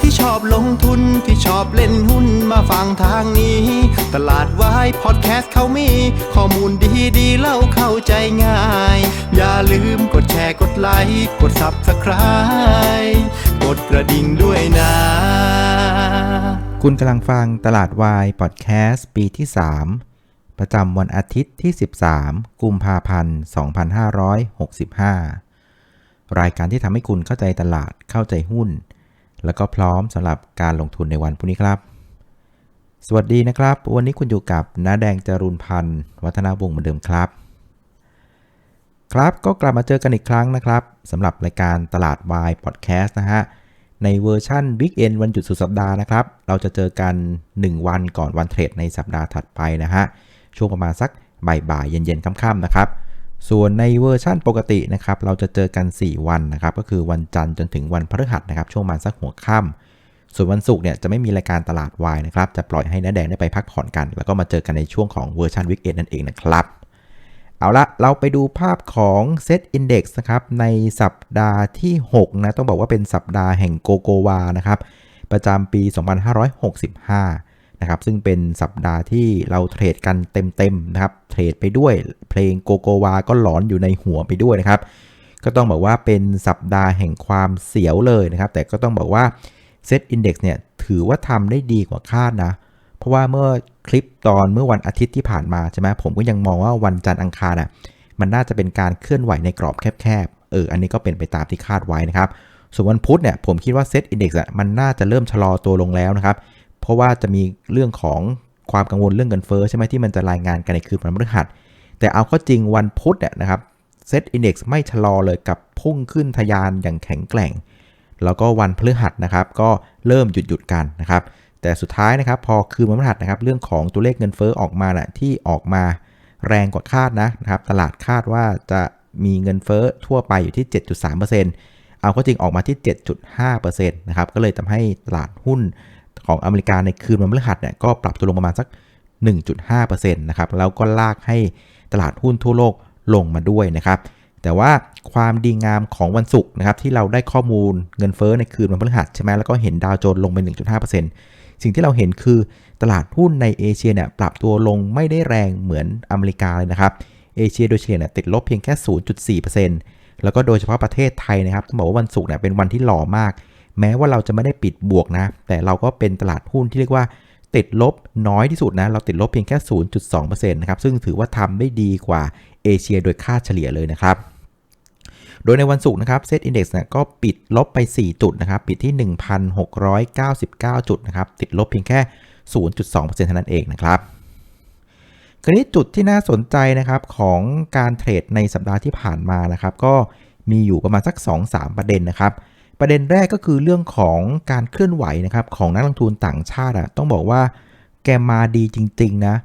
ที่ชอบลงทุนที่ชอบเล่นหุ้นมาฟังทางนี้ ตลาดวายพอดแคสต์เขามี ข้อมูลดีดีเล่าเข้าใจง่าย อย่าลืมกดแชร์กดไลค์กด Subscribe กดกระดิ่งด้วยนะ คุณกำลังฟังตลาดวายพอดแคสต์ปีที่ 3 ประจำวันอาทิตย์ที่ 13 กุมภาพันธ์ 2565 รายการที่ทำให้คุณเข้าใจตลาดเข้าใจหุ้น แล้วก็พร้อมสำหรับการลงทุนในวันพรุ่งนี้ครับ สวัสดีนะครับ วันนี้คุณอยู่กับน้าแดงจรุนพันธ์วัฒนาวงศ์เหมือนเดิมครับ ครับก็กลับมาเจอกันอีกครั้งนะครับสำหรับรายการตลาดวายพอดแคสต์นะฮะในเวอร์ชั่น Big End วันหยุดสุดสัปดาห์นะครับ เราจะเจอกัน 1 วันก่อนวันเทรดในสัปดาห์ถัดไปนะฮะ ช่วงประมาณสักบ่ายๆเย็นๆค่ำๆนะครับ ส่วนในเวอร์ชั่นปกตินะครับเราจะเจอกัน 4 วันนะครับก็คือวันจันทร์จนถึงวันพฤหัสนะครับช่วงประมาณสักหัวค่ำส่วนวันศุกร์เนี่ยจะไม่มีรายการตลาดวายนะครับจะปล่อยให้น้าแดงได้ไปพักผ่อนกัน แล้วก็มาเจอกันในช่วงของเวอร์ชัน Week End นั่นเองนะครับเอาละเราไปดูภาพของ Set Index นะครับในสัปดาห์ที่ 6 นะ ต้องบอกว่าเป็นสัปดาห์แห่งโกโกวานะครับ ประจำปี 2565 นะครับซึ่งเป็นสัปดาห์ที่เราเทรดกันเต็มๆนะครับเทรดไปด้วยเพลงโกโกวาก็หลอนอยู่ในหัวไปด้วยนะครับ ก็ต้องบอกว่าเป็นสัปดาห์แห่งความเสียวเลยนะครับ แต่ก็ต้องบอกว่า Set Index เนี่ยถือว่าทำได้ดีกว่าคาดนะ เพราะว่าเมื่อคลิปตอนเมื่อวันอาทิตย์ที่ผ่านมาใช่ไหมผมก็ยังมองว่าวันจันทร์อังคารอะมันน่าจะเป็นการเคลื่อนไหวในกรอบแคบๆเอออันนี้ก็เป็นไปตามที่คาดไว้นะครับส่วนวันพุธเนี่ยผมคิดว่าเซตอินดี x อะมันน่าจะเริ่มชะลอตัวลงแล้วนะครับ เพราะว่าจะมีเรื่องของความกังวลเรื่องเงินเฟ้อใช่ไหมที่มันจะรายงานกันในคืนวันพฤหัส แต่เอาข้อจริงวันพุธเนี่ยนะครับเซตอินดี x ไม่ชะลอเลยกับพุ่งขึ้นทะยานอย่างแข็งแกร่ง แล้วก็วันพฤหัสนะครับก็เริ่มหยุดหยุดกันนะครับ แต่สุดท้ายนะครับพอคืนวันพฤหัสนะครับเรื่องของตัวเลขเงินเฟ้อออกมานะ่ะที่ออกมาแรงกว่าคาดนะนะครับตลาดคาดว่าจะมีเงินเฟ้อทั่วไปอยู่ที่ 7.3%เอาก็จริงออกมาที่ 7.5%นะครับก็เลยทำให้ตลาดหุ้น ของอเมริกาในคืนวันพฤหัสเนี่ยก็ปรับตัวลงประมาณสัก 1.5%นะครับแล้วก็ลากให้ตลาดหุ้นทั่วโลกลงมาด้วยนะครับแต่ว่าความดีงามของวันศุกร์นะครับที่เราได้ข้อมูลเงินเฟ้อในคืนวันพฤหัสใช่ไหมแล้วก็เห็นดาวโจนส์ลงไป 1.5%สิ่งที่เราเห็นคือตลาดหุ้นในเอเชียเนี่ยปรับตัวลงไม่ได้แรงเหมือนอเมริกาเลยนะครับเอเชียโดยเฉลี่ยเนี่ยติดลบเพียงแค่ 0.4%แล้วก็โดยเฉพาะประเทศไทยนะครับต้องบอกว่าวันศุกร์เนี่ยเป็นวันที่หล่อมาก แม้ว่าเราจะไม่ได้ปิดบวกนะ แต่เราก็เป็นตลาดหุ้นที่เรียกว่า ติดลบน้อยที่สุดนะ เราติดลบเพียงแค่ 0.2%นะครับ ซึ่งถือว่าทำได้ดีกว่าเอเชียโดยค่าเฉลี่ยเลยนะครับโดยในวันศุกร์นะครับเซตอินดี x ก็ปิดลบไป 4 จุดนะครับ ปิดที่ 1,699 จุดนะครับ ติดลบเพียงแค่ 0.2%เท่านั้นเองนะครับคราวนี้จุดที่น่าสนใจนะครับของการเทรดในสัปดาห์ที่ผ่านมานะครับ ก็มีอยู่ประมาณสัก 2-3 ประเด็นนะครับ ประเด็นแรกก็คือเรื่องของการเคลื่อนไหวนะครับของนักลงทุนต่างชาติอะต้องบอกว่าแกมาดีจริงๆนะ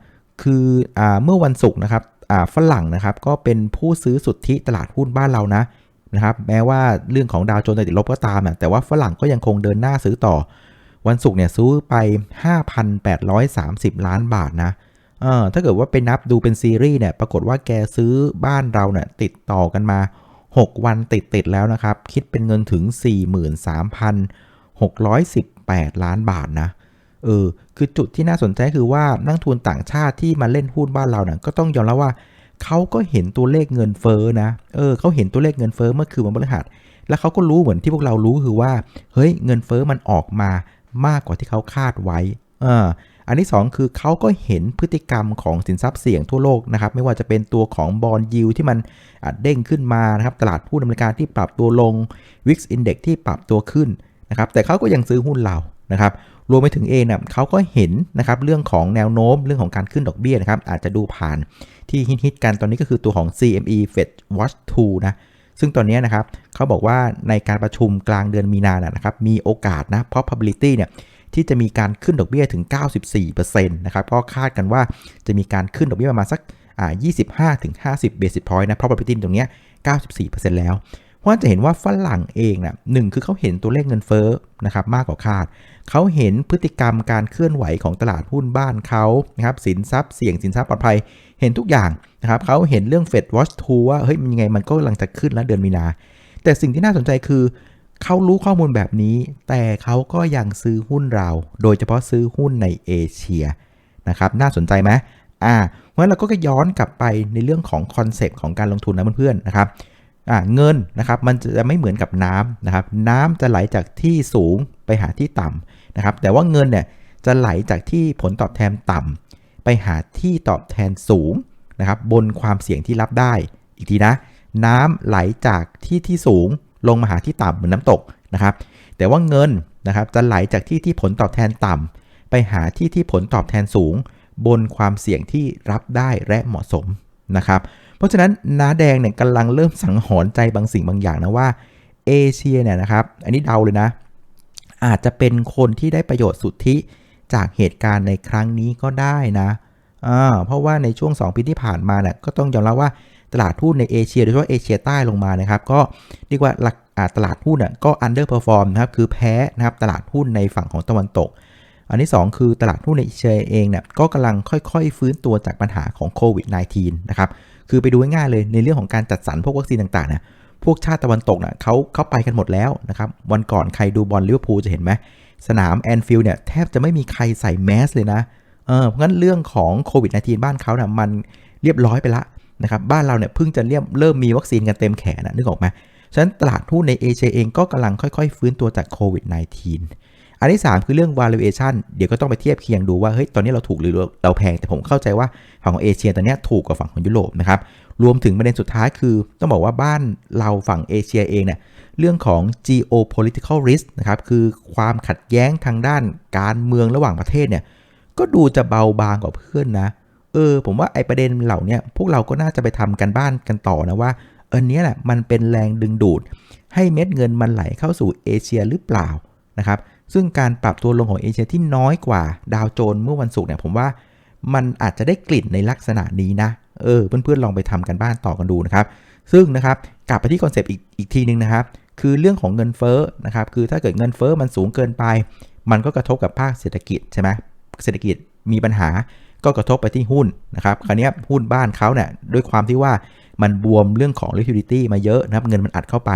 คืออเมื่อวันศุกร์นะครับฝรั่งนะครับก็เป็นผู้ซื้อสุทธิตลาดหุ้นบ้านเรานะนะครับแม้ว่าเรื่องของดาวโจนส์จะติดลบก็ตามแต่ว่าฝรั่งก็ยังคงเดินหน้าซื้อต่อ วันศุกร์เนี่ยซื้อไป 5,830 ล้านบาทนะเออถ้าเกิดว่าไปนับดูเป็นซีรีส์เนี่ยปรากฏว่าแกซื้อบ้านเราเนี่ยติดต่อกันมา 6 วันติดติดแล้วนะครับ คิดเป็นเงินถึง 43,618 ล้านบาทนะเออคือจุดที่น่าสนใจคือว่านักทุนต่างชาติที่มาเล่นหุ้นบ้านเราเนี่ยก็ต้องยอมรับว่าเขาก็เห็นตัวเลขเงินเฟ้อนะเออเขาเห็นตัวเลขเงินเฟ้อเมื่อคืนวันพฤหัสแล้วเขาก็รู้เหมือนที่พวกเรารู้คือว่า เฮ้ยเงินเฟ้อมันออกมามากกว่าที่เขาคาดไว้ เออ อันที่ 2 คือเขาก็เห็นพฤติกรรมของสินทรัพย์เสี่ยงทั่วโลกนะครับไม่ว่าจะเป็นตัวของบอลยิวที่มันเด้งขึ้นมานะครับตลาดหุ้นอเมริกาที่ปรับตัวลง Wix Index ที่ปรับตัวขึ้นนะครับแต่เขาก็ยังซื้อหุ้นเรานะครับรวมไปถึงเองเนี่ยเขาก็เห็นนะครับเรื่องของแนวโน้มเรื่องของการขึ้นดอกเบี้ยนะครับอาจจะดูผ่านที่ฮิตๆกันตอนนี้ก็คือตัวของ CME Fed Watch 2 นะซึ่งตอนนี้นะครับเขาบอกว่าในการประชุมกลางเดือนมีนานะนะครับมีโอกาสนะ probability เนี่ย ที่จะมีการขึ้นดอกเบี้ยถึง 94%นะครับก็คาดกันว่าจะมีการขึ้นดอกเบี้ยประมาณสัก25-50 basis point นะ probability ตรงนี้ 94%แล้วเพราะจะเห็นว่าฝรั่งเองนะหนึ่งคือเขาเห็นตัวเลขเงินเฟ้อนะครับมากกว่าคาด เขาเห็นพฤติกรรมการเคลื่อนไหวของตลาดหุ้นบ้านเขานะครับสินทรัพย์เสี่ยงสินทรัพย์ปลอดภัย เห็นทุกอย่างนะครับเขาเห็นเรื่อง Fed Watch 2ว่าเฮ้ยมันยังไงมันก็กำลังจะขึ้นแล้วเดือนมีนา แต่สิ่งที่น่าสนใจคือ เขารู้ข้อมูลแบบนี้ แต่เขาก็ยังซื้อหุ้นเรา โดยเฉพาะซื้อหุ้นในเอเชียนะครับน่าสนใจไหมอ่าเพราะฉะนั้นเราก็ย้อนกลับไปในเรื่องของคอนเซปต์ของการลงทุนนะเพื่อนๆนะครับอ่าเงินนะครับมันจะไม่เหมือนกับน้ำนะครับน้ำจะไหลจากที่สูงไปหาที่ต่ำนะครับแต่ว่าเงินเนี่ยจะไหลจากที่ผลตอบแทนต่ำไปหาที่ตอบแทนสูงนะครับบนความเสี่ยงที่รับได้ อีกทีนะ น้ำไหลจากที่ที่สูง ลงมาหาที่ต่ำเหมือนน้ำตกนะครับ แต่ว่าเงินนะครับจะไหลจากที่ที่ผลตอบแทนต่ำไปหาที่ที่ผลตอบแทนสูง บนความเสี่ยงที่รับได้และเหมาะสมนะครับ เพราะฉะนั้นน้าแดงเนี่ยกำลังเริ่มสังหรณ์ใจบางสิ่งบางอย่างนะว่าเอเชียเนี่ยนะครับ อันนี้เดาเลยนะ อาจจะเป็นคนที่ได้ประโยชน์สุทธิจากเหตุการณ์ในครั้งนี้ก็ได้นะ เพราะว่าในช่วง 2 ปีที่ผ่านมาเนี่ยก็ต้องยอมรับว่า ตลาดหุ้นในเอเชียโดยเฉพาะเอเชียใต้ลงมานะครับก็เรียกว่าตลาดหุ้นอะก็ underperform นะครับคือแพ้นะครับตลาดหุ้นในฝั่งของตะวันตก อันที่ 2 คือตลาดหุ้นในเอเชียเองเนี่ยก็กำลังค่อยๆ ฟื้นตัวจากปัญหาของโควิด -19 นะครับคือไปดูง่ายๆเลยในเรื่องของการจัดสรรพวกวัคซีนต่างๆนะพวกชาติตะวันตกน่ะเขาเขาไปกันหมดแล้วนะครับวันก่อนใครดูบอลลิเวอร์พูลจะเห็นไหมสนามแอนฟิลด์เนี่ยแทบจะไม่มีใครใส่แมสเลยนะเออเพราะงั้นเรื่องของโควิด -19 บ้านเขาเนี่ยมันเรียบร้อยไปละ นะครับบ้านเราเนี่ยเพิ่งจะเริ่มเริ่มมีวัคซีนกันเต็มแขนนะนึกออกไหมฉะนั้นตลาดหุ้นในเอเชียเองก็กำลังค่อยๆ ฟื้นตัวจากโควิด -19 อันที่ 3 คือเรื่อง valuation เดี๋ยวก็ต้องไปเทียบเคียงดูว่าเฮ้ยตอนนี้เราถูกหรือเราแพง แต่ผมเข้าใจว่าฝั่งของเอเชียตอนนี้ถูกกว่าฝั่งของยุโรปนะครับรวมถึงประเด็นสุดท้ายคือ ต้องบอกว่าบ้านเราฝั่งเอเชียเองเนี่ยเรื่องของ geopolitical risk นะครับคือความขัดแย้งทางด้านการเมืองระหว่างประเทศเนี่ยก็ดูจะเบาบางกว่าเพื่อนนะ เออ ผมว่าไอประเด็นเหล่านี้พวกเราก็น่าจะไปทำกันบ้านกันต่อนะว่าอันนี้แหละมันเป็นแรงดึงดูด ให้เม็ดเงินมันไหลเข้าสู่เอเชียหรือเปล่านะครับ ซึ่งการปรับตัวลงของเอเชียที่น้อยกว่าดาวโจนเมื่อวันศุกร์เนี่ยผมว่ามันอาจจะได้กลิ่นในลักษณะนี้นะ เออ เพื่อนๆลองไปทำกันบ้านต่อกันดูนะครับ ซึ่งนะครับกลับไปที่คอนเซปต์อีกอีกทีนึงนะครับ คือเรื่องของเงินเฟ้อนะครับ คือถ้าเกิดเงินเฟ้อมันสูงเกินไป มันก็กระทบกับภาคเศรษฐกิจใช่ไหมเศรษฐกิจมีปัญหา ก็กระทบไปที่หุ้นนะครับ คราวนี้หุ้นบ้านเขาเนี่ยด้วยความที่ว่ามันบวมเรื่องของ liquidity มาเยอะนะครับ เงินมันอัดเข้าไป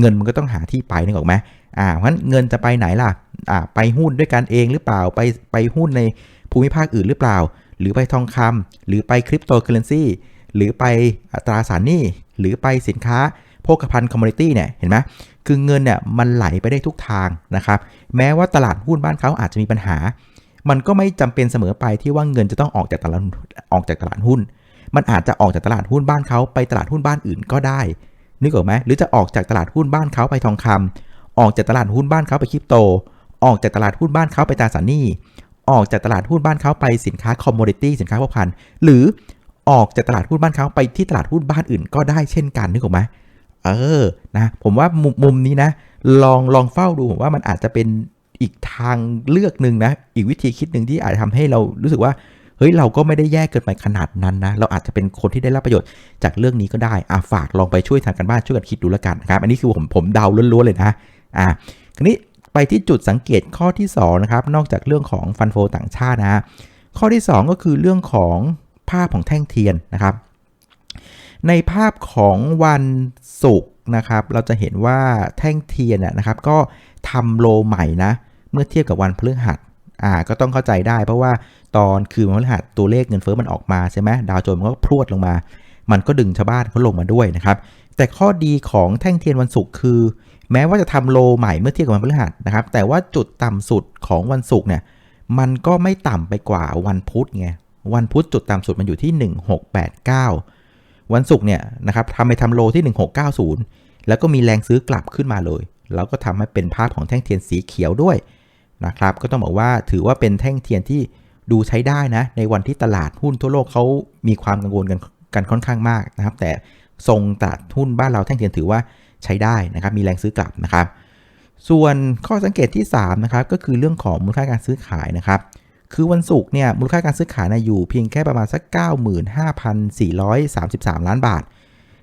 เงินมันก็ต้องหาที่ไปนึกออกไหมอ่าเพราะฉะนั้นเงินจะไปไหนล่ะอ่าไปหุ้นด้วยกันเองหรือเปล่าไปไปหุ้นในภูมิภาคอื่นหรือเปล่า หรือไปทองคำหรือไปคริปโตเคอเรนซีหรือไปตราสารหนี้หรือไปสินค้าโภคภัณฑ์คอมมูนิตี้เนี่ยเห็นไหมคือเงินเนี่ยมันไหลไปได้ทุกทางนะครับ แม้ว่าตลาดหุ้นบ้านเขาอาจจะมีปัญหา มันก็ไม่จำเป็นเสมอไปที่ว่าเงินจะต้องออกจากตลาดออกจากตลาดหุ้น มันอาจจะออกจากตลาดหุ้นบ้านเขาไปตลาดหุ้นบ้านอื่นก็ได้ นึกออกไหมหรือจะออกจากตลาดหุ้นบ้านเขาไปทองคำออกจากตลาดหุ้นบ้านเขาไปคริปโต ออกจากตลาดหุ้นบ้านเขาไปตราสารหนี้ ออกจากตลาดหุ้นบ้านเขาไปสินค้าคอมมูนิตี้สินค้าพวกพันหรือออกจากตลาดหุ้นบ้านเขาไปที่ตลาดหุ้นบ้านอื่นก็ได้เช่นกันนึกออกไหมเออ นะ ผมว่ามุมนี้นะ ลองลองเฝ้าดูผมว่ามันอาจจะเป็น อีกทางเลือกหนึ่งนะ อีกวิธีคิดหนึ่งที่อาจจะทำให้เรารู้สึกว่า เฮ้ย เราก็ไม่ได้แย่เกินไปขนาดนั้นนะ เราอาจจะเป็นคนที่ได้รับประโยชน์จากเรื่องนี้ก็ได้ อ่าฝากลองไปช่วยทางกันบ้านช่วยกันคิดดูแล้วกันนะครับ อันนี้คือผมผมเดาล้วนๆเลยนะ อ่าทีนี้ไปที่จุดสังเกตข้อที่2นะครับ นอกจากเรื่องของฟันโฟต่างชาตินะ ข้อที่ 2 ก็คือเรื่องของภาพของแท่งเทียนนะครับ ในภาพของวันศุกร์นะครับ เราจะเห็นว่าแท่งเทียนนะครับ ก็ทำโลใหม่นะ มื่อเทียบกับวันพฤหัสอ่าก็ต้องเข้าใจได้เพราะว่าตอนคืนวันพฤหัสตัวเลขเงินเฟ้อมันออกมาใช่ไหมดาวโจนส์มันก็พรวดลงมา มันก็ดึงชาวบ้านเขาลงมาด้วยนะครับ แต่ข้อดีของแท่งเทียนวันศุกร์คือ แม้ว่าจะทำโลใหม่เมื่อเทียบกับวันพฤหัสนะครับ แต่ว่าจุดต่ำสุดของวันศุกร์เนี่ยมันก็ไม่ต่ำไปกว่าวันพุธไงวันพุธจุดต่ำสุดมันอยู่ที่ 1689 วันศุกร์เนี่ยนะครับทำไปทำโลที่ 1690 แล้วก็มีแรงซื้อกลับขึ้นมาเลย แล้วก็ทำให้เป็นภาพของแท่งเทียนสีเขียวด้วย นะครับ ก็ต้องบอกว่าถือว่าเป็นแท่งเทียนที่ดูใช้ได้นะ ในวันที่ตลาดหุ้นทั่วโลกเขามีความกังวลกันกันค่อนข้างมากนะครับ แต่ทรงตลาดหุ้นบ้านเราแท่งเทียนถือว่าใช้ได้นะครับ มีแรงซื้อกลับนะครับ ส่วนข้อสังเกตที่3นะครับก็คือเรื่องของมูลค่าการซื้อขายนะครับ คือวันศุกร์เนี่ยมูลค่าการซื้อขายนะอยู่เพียงแค่ประมาณสัก 95,433 ล้านบาท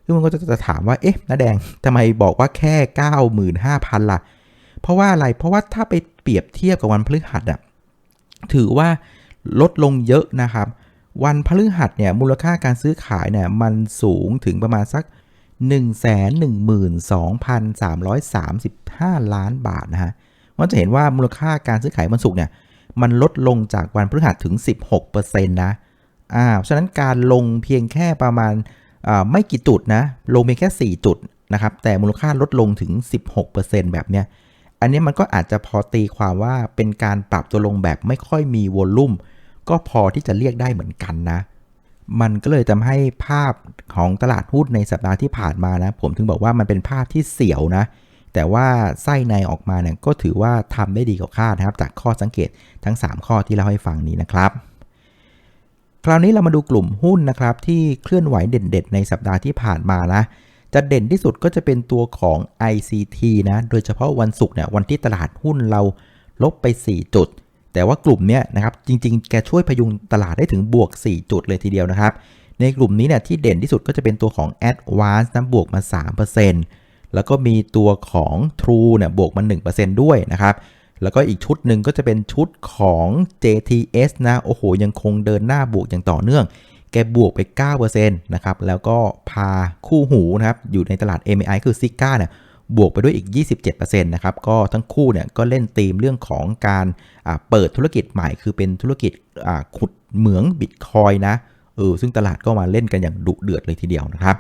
ซึ่งมันก็จะถามว่าเอ๊ะน้าแดงทำไมบอกว่าแค่ 95,000ล่ะ เพราะว่าอะไร เพราะว่าถ้าไปเปรียบเทียบกับวันพฤหัสอะถือว่าลดลงเยอะนะครับ วันพฤหัสเนี่ยมูลค่าการซื้อขายเนี่ยมันสูงถึงประมาณสัก 112,335 ล้านบาทนะฮะมันจะเห็นว่ามูลค่าการซื้อขายวันศุกร์เนี่ยมันลดลงจากวันพฤหัสถึง 16%นะอ่าฉะนั้นการลงเพียงแค่ประมาณไม่กี่จุดนะ ลงเพียงแค่ 4 จุดนะครับ แต่มูลค่าลดลงถึง 16%แบบเนี้ย อันนี้มันก็อาจจะพอตีความว่าเป็นการปรับตัวลงแบบไม่ค่อยมีวอลลุ่มก็พอที่จะเรียกได้เหมือนกันนะ มันก็เลยทำให้ภาพของตลาดหุ้นในสัปดาห์ที่ผ่านมานะ ผมถึงบอกว่ามันเป็นภาพที่เสียวนะ แต่ว่าไส้ในออกมาเนี่ยก็ถือว่าทำได้ดีกว่าคาดนะครับ จากข้อสังเกตทั้ง 3 ข้อที่เราให้ฟังนี้นะครับ คราวนี้เรามาดูกลุ่มหุ้นนะครับที่เคลื่อนไหวเด่นๆ ในสัปดาห์ที่ผ่านมานะ จะเด่นที่สุดก็จะเป็นตัวของ ICT นะ โดยเฉพาะวันศุกร์เนี่ยวันที่ตลาดหุ้นเราลบไป 4 จุด แต่ว่ากลุ่มเนี้ยนะครับจริงๆ แกช่วยพยุงตลาดได้ถึงบวก 4 จุดเลยทีเดียวนะครับ ในกลุ่มนี้เนี่ยที่เด่นที่สุดก็จะเป็นตัวของ Advance นะบวกมา 3%แล้วก็มีตัวของ True เนี่ยบวกมา 1%ด้วยนะครับแล้วก็อีกชุดหนึ่งก็จะเป็นชุดของ JTS นะ โอ้โห ยังคงเดินหน้าบวกอย่างต่อเนื่อง แกบวกไป 9%นะครับ แล้วก็พาคู่หูนะครับ อยู่ในตลาด MI คือซิก้าเนี่ย บวกไปด้วยอีก 27%นะครับ ก็ทั้งคู่เนี่ยก็เล่นธีมเรื่องของการเปิดธุรกิจใหม่ คือเป็นธุรกิจขุดเหมืองบิตคอยนะเออซึ่งตลาดก็มาเล่นกันอย่างดุเดือดเลยทีเดียวนะครับ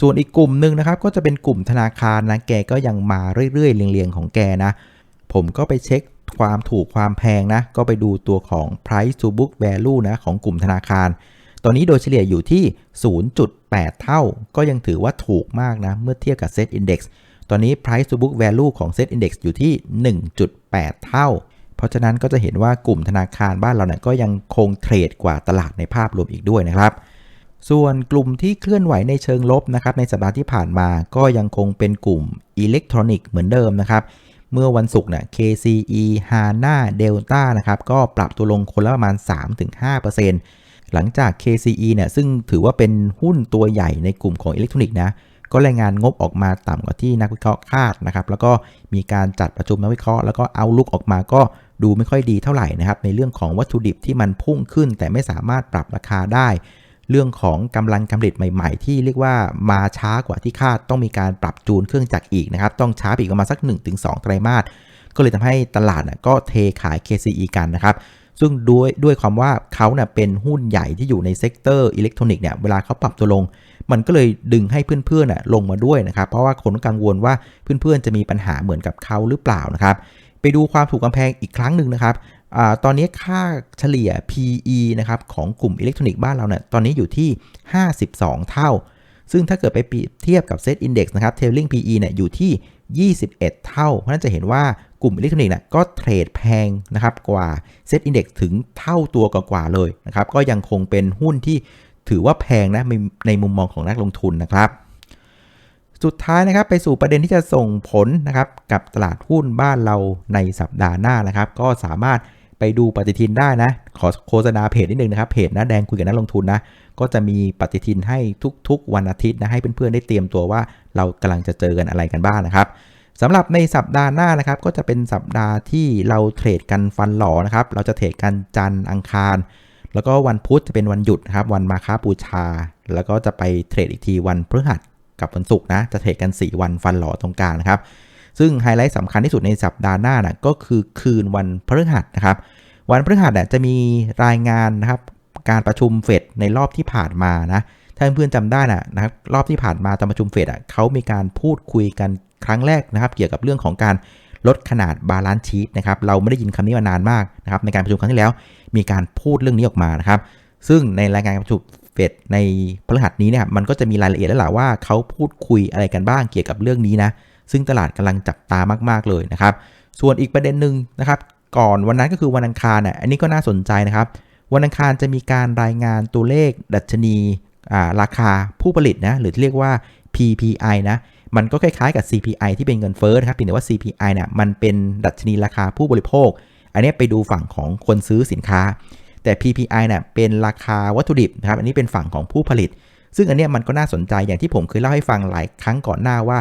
ส่วนอีกกลุ่มหนึ่งนะครับ ก็จะเป็นกลุ่มธนาคารนะ แกก็ยังมาเรื่อยๆ เรียงๆ ของแกนะ ผมก็ไปเช็คความถูกความแพงนะ ก็ไปดูตัวของ price to book value นะของกลุ่มธนาคาร ตอนนี้โดยเฉลี่ยอยู่ที่ 0.8 เท่า ก็ยังถือว่าถูกมากนะ เมื่อเทียบกับ Set Index ตอนนี้ price to book value ของ Set Index อยู่ที่ 1.8 เท่า เพราะฉะนั้นก็จะเห็นว่ากลุ่มธนาคารบ้านเราเนี่ยก็ยังคงเทรดกว่าตลาดในภาพรวมอีกด้วยนะครับ ส่วนกลุ่มที่เคลื่อนไหวในเชิงลบนะครับในสัปดาห์ที่ผ่านมาก็ยังคงเป็นกลุ่มอิเล็กทรอนิกส์เหมือนเดิมนะครับเมื่อวันศุกร์เนี่ย KCE HANA Delta นะครับก็ปรับตัวลงคนละประมาณ 3-5% หลังจาก KCE เนี่ยซึ่งถือว่าเป็นหุ้นตัวใหญ่ในกลุ่มของอิเล็กทรอนิกส์นะก็รายงานงบออกมาต่ำกว่าที่นักวิเคราะห์คาดนะครับ แล้วก็มีการจัดประชุมนักวิเคราะห์แล้วก็เอาลุกออกมาก็ดูไม่ค่อยดีเท่าไหร่นะครับ ในเรื่องของวัตถุดิบที่มันพุ่งขึ้น แต่ไม่สามารถปรับราคาได้ เรื่องของกำลังกาผลิตใหม่ ๆ ที่เรียกว่ามาช้ากว่าที่คาดต้องมีการปรับจูนเครื่องจักรอีกนะครับ ต้องช้าอีกประมาณสัก 1-2 ไตรมาสก็เลยทำให้ตลาดก็เทขาย KCE กันนะครับ ซึ่งด้วยด้วยความว่าเขาเน่ยเป็นหุ้นใหญ่ที่อยู่ในเซกเตอร์อิเล็กทรอนิกส์เนี่ยเวลาเขาปรับตัวลง มันก็เลยดึงให้เพื่อนๆลงมาด้วยนะครับ เพราะว่าคนกังวลว่าเพื่อนๆจะมีปัญหาเหมือนกับเขาหรือเปล่านะครับ ไปดูความถูกกำแพงอีกครั้งหนึ่งนะครับอตอนนี้ค่าเฉลี่ย PE นะครับของกลุ่มอิเล็กทรอนิกส์บ้านเราเนี่ยตอนนี้อยู่ที่ 52 เท่า ซึ่งถ้าเกิดไปเปรียบเทียบกับ Set Index นะครับ Trailing PE เนี่ยอยู่ที่ 21 เท่า เพราะนั้นจะเห็นว่ากลุ่มอิเล็กทรอนิกส์น่ะก็เทรดแพงนะครับกว่าเซตอินเด็กซ์ถึงเท่าตัวกว่าเลยนะครับก็ยังคงเป็นหุ้นที่ถือว่าแพงนะในมุมมองของนักลงทุนนะครับ สุดท้ายนะครับไปสู่ประเด็นที่จะส่งผลนะครับกับตลาดหุ้นบ้านเราในสัปดาห์หน้านะครับ ก็สามารถ ไปดูปฏิทินได้นะ ขอโฆษณาเพจนิดนึงนะครับ เพจนะแดงคุยกับนักลงทุนนะ ก็จะมีปฏิทินให้ทุกๆ วันอาทิตย์นะ ให้เพื่อนๆ ได้เตรียมตัวว่าเรากำลังจะเจอกันอะไรกันบ้างนะครับสำหรับในสัปดาห์หน้านะครับ ก็จะเป็นสัปดาห์ที่เราเทรดกันฟันหล่อนะครับ เราจะเทรดกันจันทร์อังคาร แล้วก็วันพุธจะเป็นวันหยุดครับ วันมาค้าบูชา แล้วก็จะไปเทรดอีกทีวันพฤหัสกับวันศุกร์นะ จะเทรดกัน 4 วันฟันหล่อตรงกลางนะครับ ซึ่งไฮไลท์สำคัญที่สุดในสัปดาห์หน้านะก็คือคืนวันพฤหัสนะครับ วันพฤหัสจะมีรายงานนะครับการประชุมเฟดในรอบที่ผ่านมานะถ้าเพื่อนๆจำได้นะนะครับรอบที่ผ่านมาตอนประชุมเฟดอะเขามีการพูดคุยกันครั้งแรกนะครับ เกี่ยวกับเรื่องของการลดขนาดบาลานซ์ชีตนะครับเราไม่ได้ยินคำนี้มานานมากนะครับในการประชุมครั้งที่แล้ว มีการพูดเรื่องนี้ออกมานะครับ ซึ่งในรายงานประชุมเฟดในพฤหัสนี้เนี่ยมันก็จะมีรายละเอียดแล้วแหละว่าเขาพูดคุยอะไรกันบ้างเกี่ยวกับเรื่องนี้นะ ซึ่งตลาดกำลังจับตามากๆเลยนะครับ ส่วนอีกประเด็นหนึ่งนะครับ ก่อนวันนั้นก็คือวันอังคารน่ะอันนี้ก็น่าสนใจนะครับ วันอังคารจะมีการรายงานตัวเลขดัชนีราคาผู้ผลิตนะหรือที่เรียกว่า PPI นะมันก็คล้ายๆกับ CPI ที่เป็นเงินเฟ้อนะครับเพียงแต่ว่า CPI เนี่ยมันเป็นดัชนีราคาผู้บริโภค อันนี้ไปดูฝั่งของคนซื้อสินค้า แต่ PPI เนี่ยเป็นราคาวัตถุดิบนะครับ อันนี้เป็นฝั่งของผู้ผลิต ซึ่งอันนี้มันก็น่าสนใจอย่างที่ผมเคยเล่าให้ฟังหลายครั้งก่อนหน้าว่า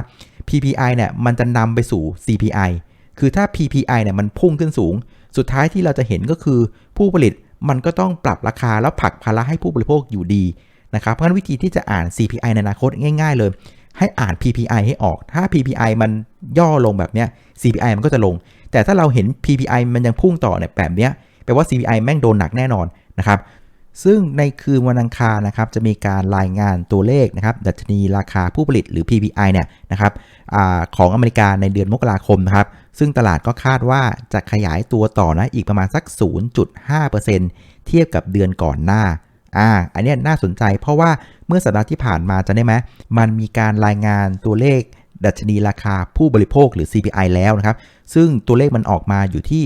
PPI เนี่ยมันจะนำไปสู่ CPI คือถ้า PPI เนี่ยมันพุ่งขึ้นสูง สุดท้ายที่เราจะเห็นก็คือผู้ผลิตมันก็ต้องปรับราคาแล้วผลักภาระให้ผู้บริโภคอยู่ดีนะครับ เพราะฉะนั้นวิธีที่จะอ่าน CPI ในอนาคตง่าย ๆ เลย ให้อ่าน PPI ให้ออก ถ้า PPI มันย่อลงแบบเนี้ย CPI มันก็จะลง แต่ถ้าเราเห็น PPI มันยังพุ่งต่อเนี่ยแบบเนี้ยแปลว่า CPI แม่งโดนหนักแน่นอนนะครับ ซึ่งในคืนวันอังคารนะครับจะมีการรายงานตัวเลขนะครับดัชนีราคาผู้ผลิตหรือ PPI เนี่ยนะครับอของอเมริกาในเดือนมกราคมนะครับซึ่งตลาดก็คาดว่าจะขยายตัวต่อนะอีกประมาณสัก 0.5%เทียบกับเดือนก่อนหน้าอ่าอันนี้น่าสนใจเพราะว่าเมื่อสัปดาห์ที่ผ่านมาจะได้ไหมมันมีการรายงานตัวเลขดัชนีราคาผู้บริโภคหรือ CPI แล้วนะครับ ซึ่งตัวเลขมันออกมาอยู่ที่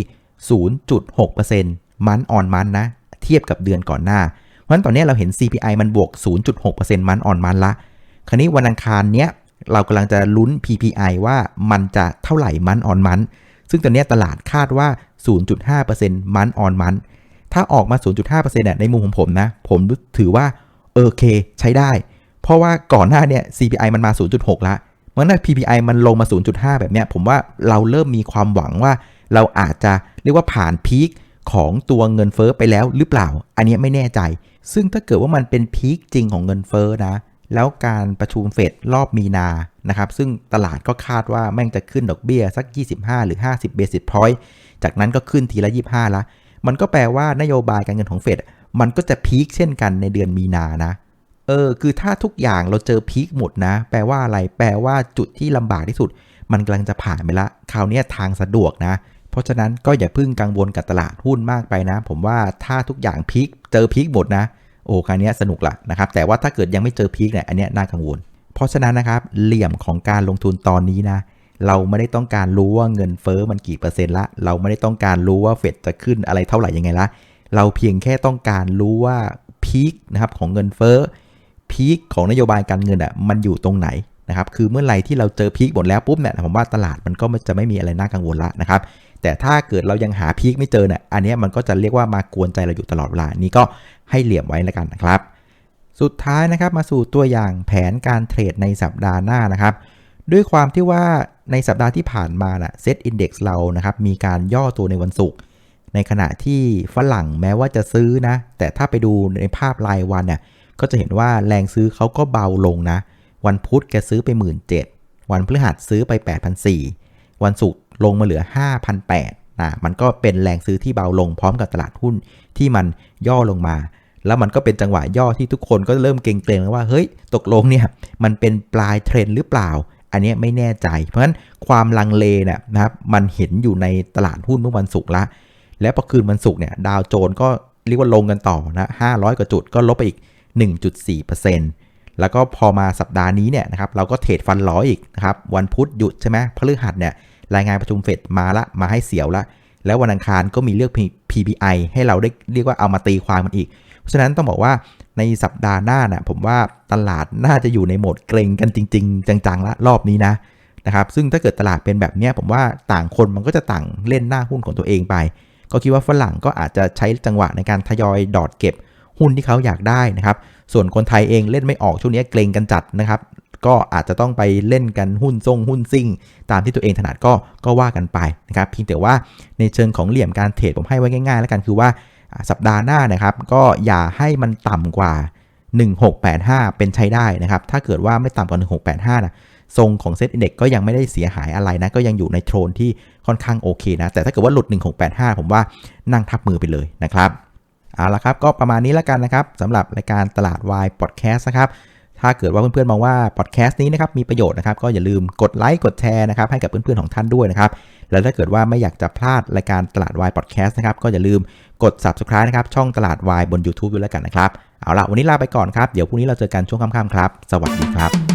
0.6%มันอ่อนมันนะ เทียบกับเดือนก่อนหน้า เพราะฉะนั้นตอนนี้เราเห็น CPI มันบวก 0.6%มันอ่อนมันละ คราวนี้วันอังคารเนี้ยเรากำลังจะลุ้น PPI ว่ามันจะเท่าไหร่มันอ่อนมัน ซึ่งตอนนี้ตลาดคาดว่า 0.5%มันอ่อนมัน ถ้าออกมา 0.5%เนี่ยในมุมของผมนะ ผมถือว่าโอเคใช้ได้ เพราะว่าก่อนหน้าเนี่ย CPI มันมา 0.6 ละเมื่อนั้น PPI มันลงมา 0.5 แบบเนี้ย ผมว่าเราเริ่มมีความหวังว่าเราอาจจะเรียกว่าผ่านพีค ของตัวเงินเฟ้อไปแล้วหรือเปล่า อันนี้ไม่แน่ใจ ซึ่งถ้าเกิดว่ามันเป็นพีคจริงของเงินเฟ้อนะ แล้วการประชุมเฟดรอบมีนา นะครับ ซึ่งตลาดก็คาดว่าแม่งจะขึ้นดอกเบี้ยสัก 25 หรือ 50 เบสิสพอยต์ จากนั้นก็ขึ้นทีละ 25 ละ มันก็แปลว่านโยบายการเงินของเฟดมันก็จะพีคเช่นกันในเดือนมีนานะ เออ คือถ้าทุกอย่างเราเจอพีคหมดนะ แปลว่าอะไร แปลว่าจุดที่ลำบากที่สุด มันกำลังจะผ่านไปละ คราวนี้ทางสะดวกนะ เพราะฉะนั้นก็อย่าพิ่งกังวลกับตลาดหุ้นมากไปนะ ผมว่าถ้าทุกอย่างพีคเจอพีคหมดนะ โอ้คราวเนี้สนุกละนะครับ แต่ว่าถ้าเกิดยังไม่เจอพีคเนี่ยอันเนี้ยน่ากังวล เพราะฉะนั้นนะครับเหลี่ยมของการลงทุนตอนนี้นะเราไม่ได้ต้องการรู้ว่าเงินเฟอ้อมันกี่เปอร์เซ็นต์ละ เราไม่ได้ต้องการรู้ว่าเฟดจะขึ้นอะไรเท่าไหร่ยังไงละ เราเพียงแค่ต้องการรู้ว่าพีคนะครับของเงินเฟ้อพีคของนโยบายการเงินอะมันอยู่ตรงไหนนะครับ คือเมื่อไหร่ที่เราเจอพีคหมดแล้วปุ๊บเนี่ยผมว่าตลาดมันก็จะไม่มีอะไรน่ากังวลละนะครับ แต่ถ้าเกิดเรายังหาพีคไม่เจอเนี่ยอันนี้มันก็จะเรียกว่ามากวนใจเราอยู่ตลอดเวลานี่ก็ให้เหลี่ยมไว้แล้วกันนะครับ สุดท้ายนะครับมาสู่ตัวอย่างแผนการเทรดในสัปดาห์หน้านะครับ ด้วยความที่ว่าในสัปดาห์ที่ผ่านมานะเซตอินดี x เรานะครับมีการย่อตัวในวันศุกร์ในขณะที่ฝรั่งแม้ว่าจะซื้อนะ แต่ถ้าไปดูในภาพรายวันเนี่ยก็จะเห็นว่าแรงซื้อเขาก็เบาลงนะ วันพุธแกซื้อไป 1 7ื่นวันพฤหัสซื้อไป 8,400วันศุกร์ ลงมาเหลือ 5,800นะมันก็เป็นแรงซื้อที่เบาลงพร้อมกับตลาดหุ้นที่มันย่อลงมา แล้วมันก็เป็นจังหวะย่อที่ทุกคนก็เริ่มเกรงๆแล้วว่าเฮ้ยตกลงเนี่ยมันเป็นปลายเทรนหรือเปล่า อันนี้ไม่แน่ใจ เพราะฉะนั้นความลังเลเนี่ยนะครับมันเห็นอยู่ในตลาดหุ้นเมื่อวันศุกร์ละ และพอคืนวันศุกร์เนี่ยดาวโจนส์ก็เรียกว่าลงกันต่อนะ500 กว่าจุดก็ลบไปอีก 1.4%แล้วก็พอมาสัปดาห์นี้เนี่ยนะครับเราก็เทรดฟันร้อยอีกนะครับวันพุธหยุดใช่ไหมพฤหัสเนี่ย รายงานประชุมเฟดมาละมาให้เสียวละ แล้ววันอังคารก็มีเลือก PPI ให้เราได้เรียกว่าเอามาตีความมันอีก เพราะฉะนั้นต้องบอกว่าในสัปดาห์หน้านะผมว่าตลาดน่าจะอยู่ในโหมดเกรงกันจริง ๆ จังๆละรอบนี้นะนะครับซึ่งถ้าเกิดตลาดเป็นแบบนี้ผมว่าต่างคนมันก็จะต่างเล่นหน้าหุ้นของตัวเองไป ก็คิดว่าฝรั่งก็อาจจะใช้จังหวะในการทยอยดอดเก็บหุ้นที่เขาอยากได้นะครับ ส่วนคนไทยเองเล่นไม่ออกช่วงนี้เกรงกันจัดนะครับ ก็อาจจะต้องไปเล่นกันหุ้นทรงหุ้นซิ่ง ตามที่ตัวเองถนัดก็ก็ว่ากันไปนะครับเพียงแต่ว่าในเชิงของเหลี่ยมการเทรดผมให้ไว้ง่ายๆ แล้วกันคือว่าสัปดาห์หน้านะครับ ก็อย่าให้มันต่ำกว่า 1685 เป็นใช้ได้นะครับ ถ้าเกิดว่าไม่ต่ำกว่า 1685นะทรงของเซ็ตอินเด็กก็ยังไม่ได้เสียหายอะไรนะ ก็ยังอยู่ในโทนที่ค่อนข้างโอเคนะ แต่ถ้าเกิดว่าหลุด 1685 ผมว่านั่งทับมือไปเลยนะครับ เอาละครับ ก็ประมาณนี้แล้วกันนะครับสำหรับรายการตลาดวายพอดแคสต์นะครับ ถ้าเกิดว่าเพื่อนๆมองว่าพอดแคสต์นี้นะครับมีประโยชน์นะครับก็อย่าลืมกดไลค์กดแชร์นะครับให้กับเพื่อนๆของท่านด้วยนะครับแล้วถ้าเกิดว่าไม่อยากจะพลาดรายการตลาดวายพอดแคสต์นะครับก็อย่าลืมกด subscribe นะครับช่องตลาดวายบน YouTube ด้วยแล้วกันนะครับเอาละวันนี้ลาไปก่อนครับเดี๋ยวพรุ่งนี้เราเจอกันช่วงค่ำๆครับ สวัสดีครับ